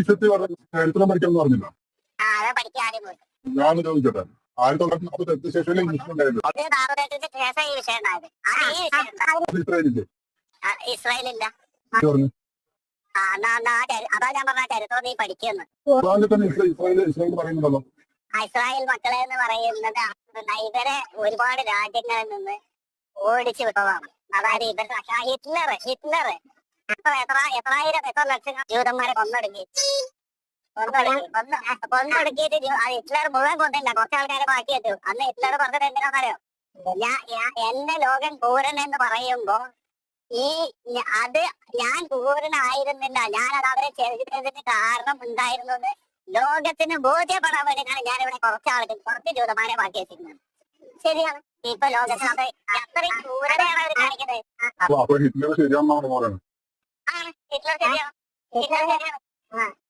ഇസത്ത് ചരിത്രം പഠിക്കണം പറഞ്ഞില്ല ഞാൻ ചോദിക്കട്ടെ. ആയിരത്തി തൊള്ളായിരത്തി നാൽപ്പത്തി എട്ട് ശേഷം ഇംഗ്ലീഷ് ഉണ്ടായിരുന്നു ഇസ്രായേലില്ലേ? പറഞ്ഞു. അതാ ഞാൻ പറഞ്ഞ ചരിത്രം നീ പഠിക്കുന്നു. തന്നെ ഇസ്രായേൽ പറയുന്നുണ്ടല്ലോ. ഇസ്രായേൽ മക്കളെ എന്ന് പറയുന്നത് ഇവരെ ഒരുപാട് രാജ്യങ്ങളിൽ നിന്ന് ഓടിച്ചു വിട്ടതാണ്. അതായത് ഇവർ ഹിറ്റ്ലർ ഹിറ്റ്ലർ. എത്ര എത്ര എത്രായിരം എത്ര ലക്ഷം ജൂതന്മാരെ കൊന്നൊടുക്കി കൊന്നൊടുക്കി കൊന്ന് കൊന്നൊടുക്കിയിട്ട് ഹിറ്റ്ലർ മുഴുവൻ കൊന്നില്ല. കുറച്ച് ആൾക്കാരെ ബാക്കി വെച്ചു. അന്ന് ഹിറ്റ്ലർ പറഞ്ഞത് എന്തിനാണെന്നറിയോ? ഞാൻ എന്റെ ലോകം പൂരൻ എന്ന് പറയുമ്പോ ഈ അത് ഞാൻ പൂരനായിരുന്നില്ല. ഞാൻ അത് അവരെ ചെയ്തതിന് കാരണം ഉണ്ടായിരുന്നു എന്ന് ലോകത്തിന് ബോധ്യപ്പെടാൻ വേണ്ടിയിട്ടാണ് ഞാൻ ഇവിടെ കുറച്ച് ആളുകൾ കുറച്ച് ജൂതന്മാരെ ബാക്കി വെച്ചിരുന്നത്. ശരിയാണ്. ഇപ്പൊ ലോകത്തിന് അത് അത്രയും ക്രൂരതയാണ് അവർ കാണിക്കുന്നത്. કેટલો છે કેટલો છે હા.